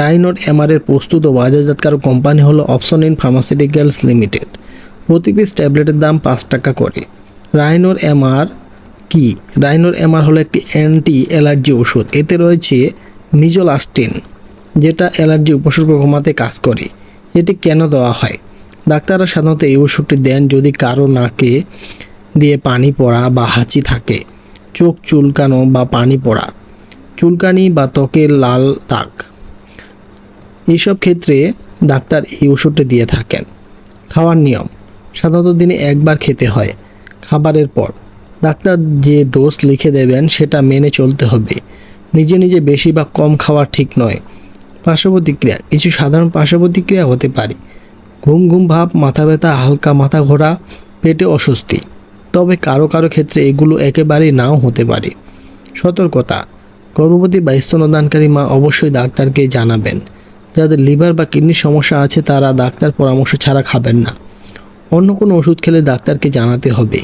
রাইনোড এমআরের প্রস্তুত ও বাজারজাতকারক কোম্পানি হলো অপশন ইন ফার্মাসিউটিক্যালস লিমিটেড। প্রতি পিস ট্যাবলেটের দাম পাঁচ টাকা করে। রাইনোর এমআর কি? রাইনোর এমআর হলো একটি অ্যান্টি অ্যালার্জি ওষুধ। এতে রয়েছে মিজোলাস্টিন, যেটা অ্যালার্জি উপসর্গ কমাতে কাজ করে। এটি কেন দেওয়া হয়? ডাক্তাররা সাধারণত এই ওষুধটি দেন যদি কারও নাকে দিয়ে পানি পড়া বা হাঁচি থাকে, চোখ চুলকানো বা পানি পড়া, চুলকানি বা ত্বকের লাল দাগ। এইসব ক্ষেত্রে ডাক্তার এই ওষুধটি দিয়ে থাকেন। খাওয়ার নিয়ম, সাধারণত দিনে একবার খেতে হয়, খাবারের পর। ডাক্তার যে ডোজ লিখে দেবেন, সেটা মেনে চলতে হবে। নিজে নিজে বেশি বা কম খাওয়া ঠিক নয়। পার্শ্ব প্রতিক্রিয়া কিছু সাধারণ পার্শ্ব প্রতিক্রিয়া হতে পারে। ঘুম ঘুম ভাব, মাথা ব্যথা, হালকা মাথা ঘোরা, পেটে অস্বস্তি। তবে কারও কারও ক্ষেত্রে এগুলো একেবারেই নাও হতে পারে। সতর্কতা, গর্ভবতী বা স্তনদানকারী মা অবশ্যই ডাক্তারকে জানাবেন। যাদের লিভার বা কিডনির সমস্যা আছে তারা ডাক্তার পরামর্শ ছাড়া খাবেন না। অন্য কোনো ওষুধ খেলে ডাক্তারকে জানাতে হবে।